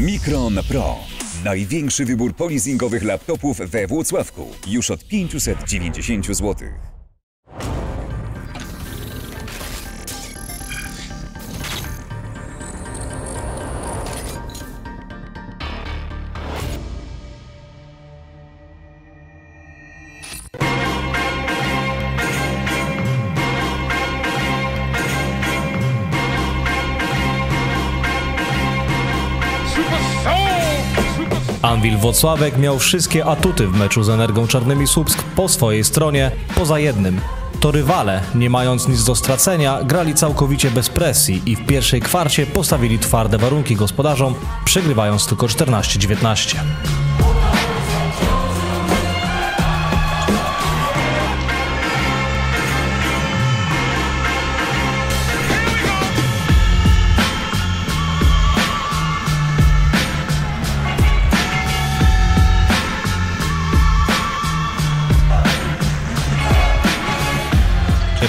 Micron Pro. Największy wybór polizingowych laptopów we Włocławku. Już od 590 zł. Anwil Wocławek miał wszystkie atuty w meczu z Energią Czarnymi Słupsk po swojej stronie, poza jednym. To rywale, nie mając nic do stracenia, grali całkowicie bez presji i w pierwszej kwarcie postawili twarde warunki gospodarzom, przegrywając tylko 14-19.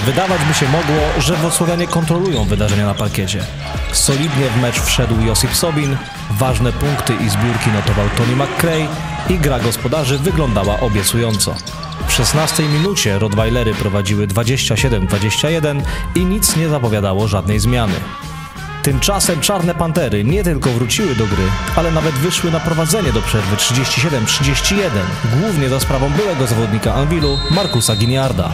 Wydawać by się mogło, że Wrocławianie kontrolują wydarzenia na parkiecie. Solidnie w mecz wszedł Josip Sobin, ważne punkty i zbiórki notował Tony McCray i gra gospodarzy wyglądała obiecująco. W 16 minucie Rottweilery prowadziły 27-21 i nic nie zapowiadało żadnej zmiany. Tymczasem Czarne Pantery nie tylko wróciły do gry, ale nawet wyszły na prowadzenie do przerwy 37-31, głównie za sprawą byłego zawodnika Anwilu Markusa Giniarda.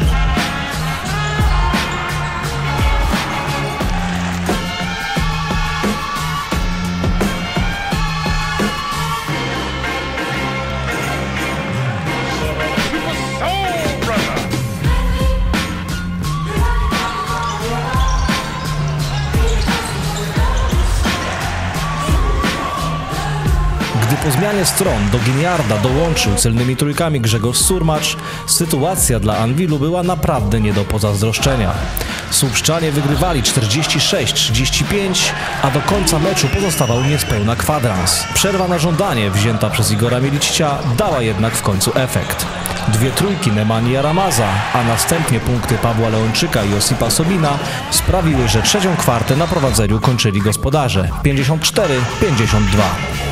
Gdy po zmianie stron do Giniarda dołączył celnymi trójkami Grzegorz Surmacz, sytuacja dla Anwilu była naprawdę nie do pozazdroszczenia. Słupszczanie wygrywali 46-35, a do końca meczu pozostawał niespełna kwadrans. Przerwa na żądanie wzięta przez Igora Milicicia dała jednak w końcu efekt. Dwie trójki Nemanja Ramaza, a następnie punkty Pawła Leonczyka i Osipa Sobina sprawiły, że trzecią kwartę na prowadzeniu kończyli gospodarze 54-52.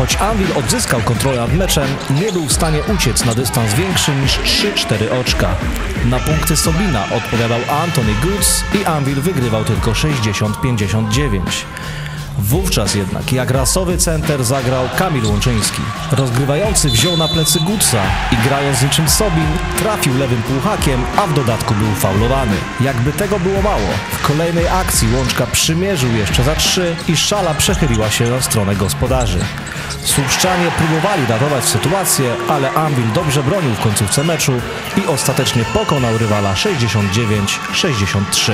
Choć Anvil odzyskał kontrolę nad meczem, nie był w stanie uciec na dystans większy niż 3-4 oczka. Na punkty Sobina odpowiadał Anthony Goods i Anvil wygrywał tylko 60-59. Wówczas jednak jak rasowy center zagrał Kamil Łączyński. Rozgrywający wziął na plecy Goodsa i grając niczym Sobin trafił lewym półhakiem, a w dodatku był faulowany. Jakby tego było mało, w kolejnej akcji Łączka przymierzył jeszcze za trzy i szala przechyliła się na stronę gospodarzy. Słupszczanie próbowali ratować sytuację, ale Anvil dobrze bronił w końcówce meczu i ostatecznie pokonał rywala 69-63.